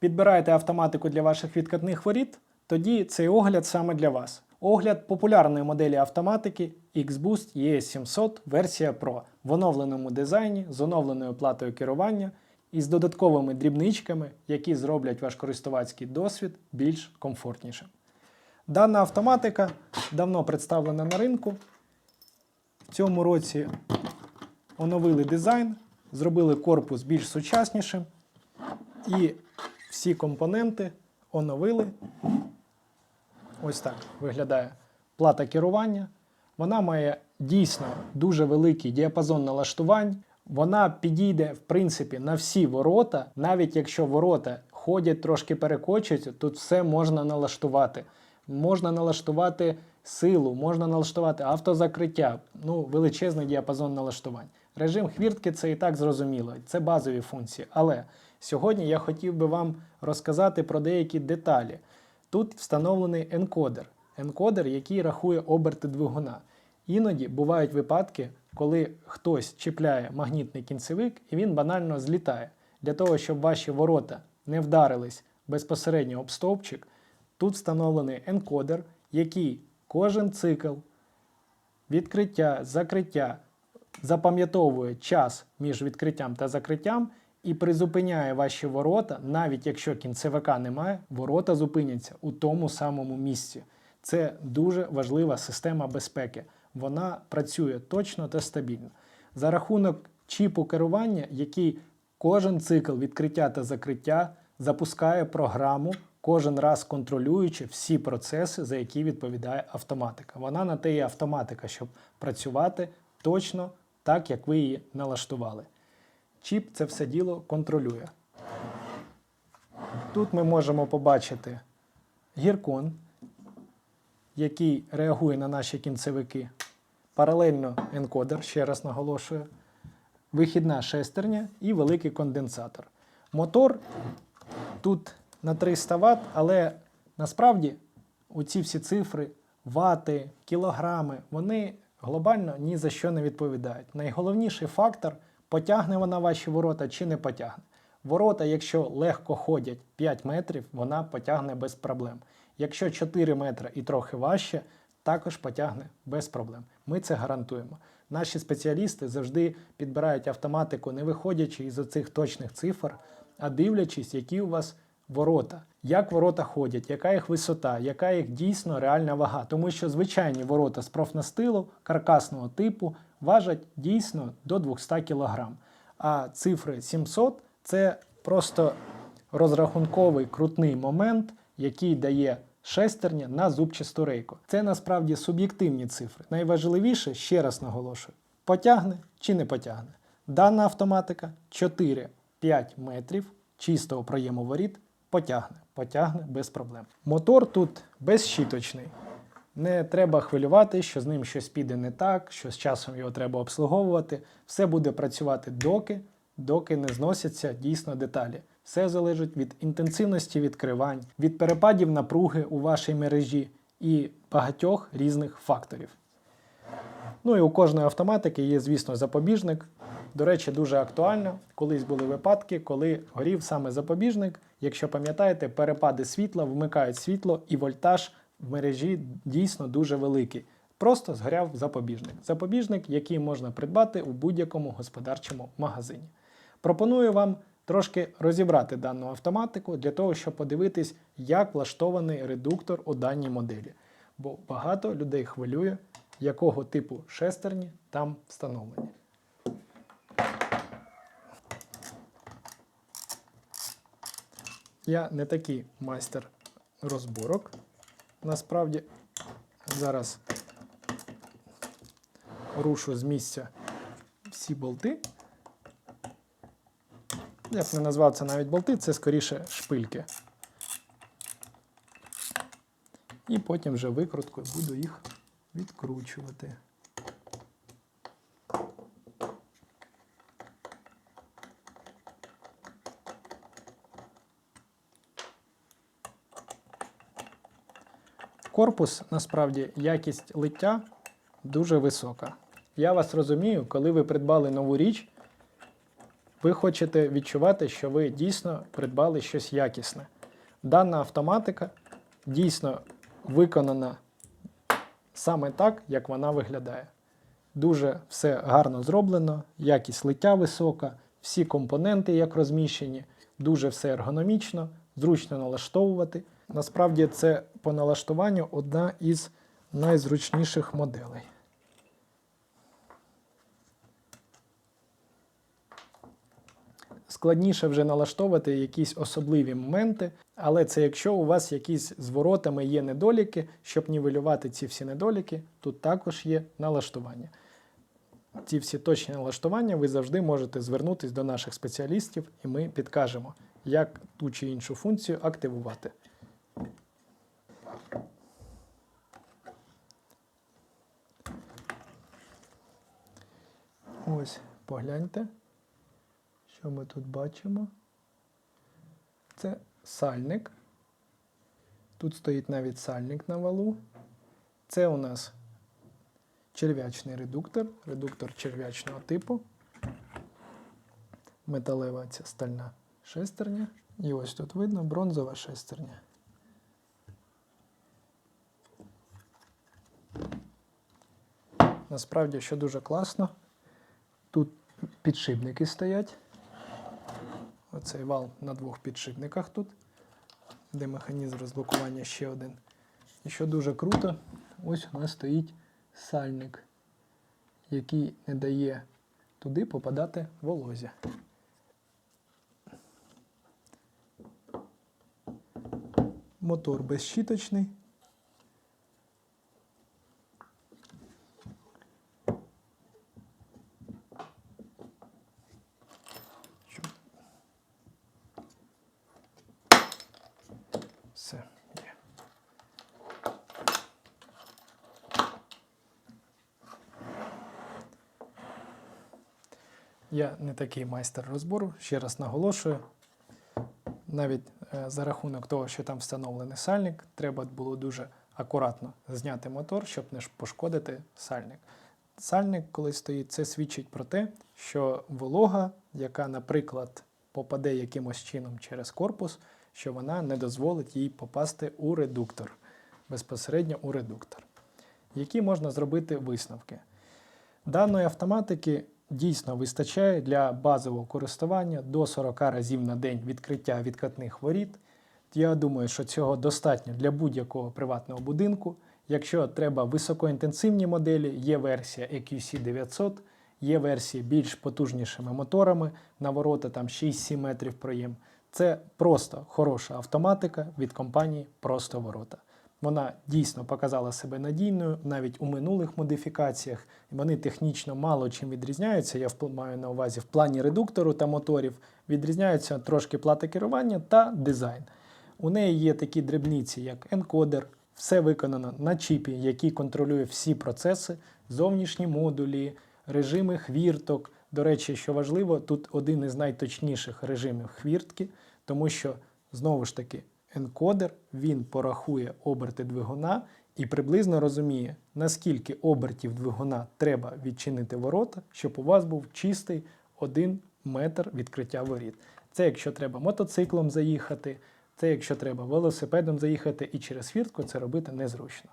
підбираєте автоматику для ваших відкатних воріт, тоді цей огляд саме для вас. Огляд популярної моделі автоматики X-Boost ES700 версія Pro в оновленому дизайні з оновленою платою керування і з додатковими дрібничками, які зроблять ваш користувацький досвід більш комфортнішим. Дана автоматика давно представлена на ринку. В цьому році оновили дизайн, зробили корпус більш сучаснішим і всі компоненти оновили. Ось так виглядає плата керування. Вона має дійсно дуже великий діапазон налаштувань. Вона підійде, в принципі, на всі ворота, навіть якщо ворота ходять трошки перекочуються, тут все можна налаштувати. Можна налаштувати силу, можна налаштувати автозакриття, ну, величезний діапазон налаштувань. Режим хвіртки це і так зрозуміло, це базові функції. Але сьогодні я хотів би вам розказати про деякі деталі. Тут встановлений енкодер. Енкодер, який рахує оберти двигуна. Іноді бувають випадки, коли хтось чіпляє магнітний кінцевик і він банально злітає. Для того, щоб ваші ворота не вдарились безпосередньо об стовпчик, тут встановлений енкодер, який кожен цикл відкриття, закриття запам'ятовує час між відкриттям та закриттям і призупиняє ваші ворота, навіть якщо кінцевика немає, ворота зупиняться у тому самому місці. Це дуже важлива система безпеки. Вона працює точно та стабільно. За рахунок чіпу керування, який кожен цикл відкриття та закриття запускає програму, кожен раз контролюючи всі процеси, за які відповідає автоматика. Вона на те є автоматика, щоб працювати точно так, як ви її налаштували. Чіп це все діло контролює. Тут ми можемо побачити гіркон, який реагує на наші кінцевики. Паралельно енкодер, ще раз наголошую, вихідна шестерня і великий конденсатор. Мотор тут на 300 Вт, але насправді оці всі цифри, вати, кілограми, вони глобально ні за що не відповідають. Найголовніший фактор потягне вона ваші ворота чи не потягне. Ворота, якщо легко ходять 5 метрів, вона потягне без проблем. Якщо 4 метри і трохи важче, також потягне без проблем. Ми це гарантуємо. Наші спеціалісти завжди підбирають автоматику, не виходячи із оцих точних цифр, а дивлячись, які у вас ворота, як ворота ходять, яка їх висота, яка їх дійсно реальна вага. Тому що звичайні ворота з профнастилу каркасного типу важать дійсно до 200 кг. А цифри 700 це просто розрахунковий крутний момент, який дає шестерня на зубчасту рейку. Це насправді суб'єктивні цифри. Найважливіше, ще раз наголошую, потягне чи не потягне. Дана автоматика 4-5 метрів чистого проєму воріт потягне, потягне без проблем. Мотор тут безщіточний. Не треба хвилювати, що з ним щось піде не так, що з часом його треба обслуговувати. Все буде працювати доки, доки не зносяться дійсно деталі. Все залежить від інтенсивності відкривань, від перепадів напруги у вашій мережі і багатьох різних факторів. Ну і у кожної автоматики є, звісно, запобіжник. До речі, дуже актуально. Колись були випадки, коли горів саме запобіжник. Якщо пам'ятаєте, перепади світла вмикають світло, і вольтаж в мережі дійсно дуже великий. Просто згоряв запобіжник. Запобіжник, який можна придбати у будь-якому господарчому магазині. Пропоную вам трошки розібрати дану автоматику для того, щоб подивитись, як влаштований редуктор у даній моделі. Бо багато людей хвилює, якого типу шестерні там встановлені. Я не такий майстер розборок. Насправді зараз рушу з місця всі болти. Я б не назвав це навіть болти, це скоріше шпильки. І потім вже викруткою буду їх відкручувати. Корпус, насправді, якість лиття дуже висока. Я вас розумію, коли ви придбали нову річ, Ви хочете відчувати, що ви дійсно придбали щось якісне. Дана автоматика дійсно виконана саме так, як вона виглядає. Дуже все гарно зроблено, якість лиття висока, всі компоненти як розміщені, дуже все ергономічно, зручно налаштовувати. Насправді це по налаштуванню одна із найзручніших моделей. Складніше вже налаштовувати якісь особливі моменти, але це якщо у вас якісь з воротами є недоліки, щоб нівелювати ці всі недоліки, тут також є налаштування. Ці всі точні налаштування ви завжди можете звернутися до наших спеціалістів, і ми підкажемо, як ту чи іншу функцію активувати. Ось, погляньте, що ми тут бачимо. Це сальник. Тут стоїть навіть сальник на валу. Це у нас черв'ячний редуктор, редуктор черв'ячного типу. Металева ця стальна шестерня. І ось тут видно бронзова шестерня. Насправді, що дуже класно, тут підшипники стоять. Оцей вал на двох підшипниках тут, де механізм розблокування ще один. І що дуже круто, ось у нас стоїть сальник, який не дає туди попадати волозя. Мотор безщіточний. Все. Я не такий майстер розбору, ще раз наголошую. Навіть е, за рахунок того, що там встановлений сальник, треба було дуже акуратно зняти мотор, щоб не пошкодити сальник. Сальник, коли стоїть, це свідчить про те, що волога, яка, наприклад, попаде якимось чином через корпус, що вона не дозволить їй попасти у редуктор, безпосередньо у редуктор. Які можна зробити висновки? Даної автоматики дійсно вистачає для базового користування до 40 разів на день відкриття відкатних воріт. Я думаю, що цього достатньо для будь-якого приватного будинку. Якщо треба високоінтенсивні моделі, є версія EQC 900, є версії більш потужнішими моторами на ворота там 6-7 метрів проєм. Це просто хороша автоматика від компанії Просто Ворота. Вона дійсно показала себе надійною навіть у минулих модифікаціях. Вони технічно мало чим відрізняються. Я маю на увазі в плані редуктору та моторів. Відрізняються трошки плати керування та дизайн. У неї є такі дрібниці, як енкодер, все виконано на чіпі, який контролює всі процеси, зовнішні модулі, режими хвірток. До речі, що важливо, тут один із найточніших режимів хвіртки, тому що знову ж таки енкодер він порахує оберти двигуна і приблизно розуміє, наскільки обертів двигуна треба відчинити ворота, щоб у вас був чистий 1 метр відкриття воріт. Це якщо треба мотоциклом заїхати, це якщо треба велосипедом заїхати і через фіртку це робити незручно.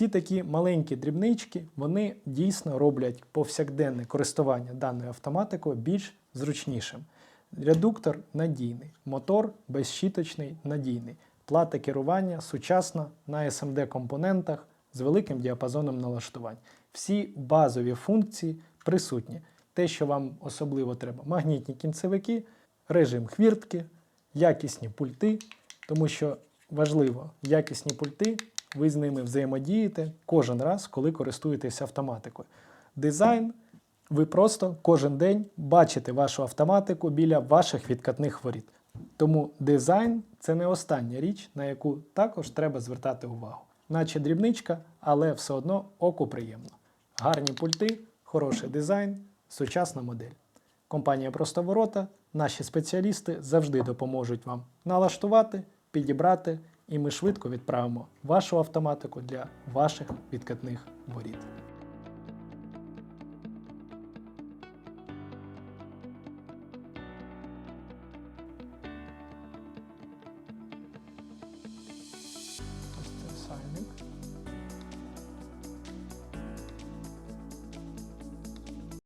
Ці такі маленькі дрібнички, вони дійсно роблять повсякденне користування даною автоматикою більш зручнішим. Редуктор надійний, мотор безщіточний, надійний, плата керування сучасна на SMD компонентах з великим діапазоном налаштувань. Всі базові функції присутні. Те, що вам особливо треба: магнітні кінцевики, режим хвіртки, якісні пульти, тому що важливо, якісні пульти, ви з ними взаємодієте кожен раз, коли користуєтесь автоматикою. Дизайн ви просто кожен день бачите вашу автоматику біля ваших відкатних воріт. Тому дизайн це не остання річ, на яку також треба звертати увагу. Наче дрібничка, але все одно оку приємно. Гарні пульти, хороший дизайн, сучасна модель. Компанія Простоворота, наші спеціалісти завжди допоможуть вам налаштувати, підібрати, і ми швидко відправимо вашу автоматику для ваших відкатних воріт.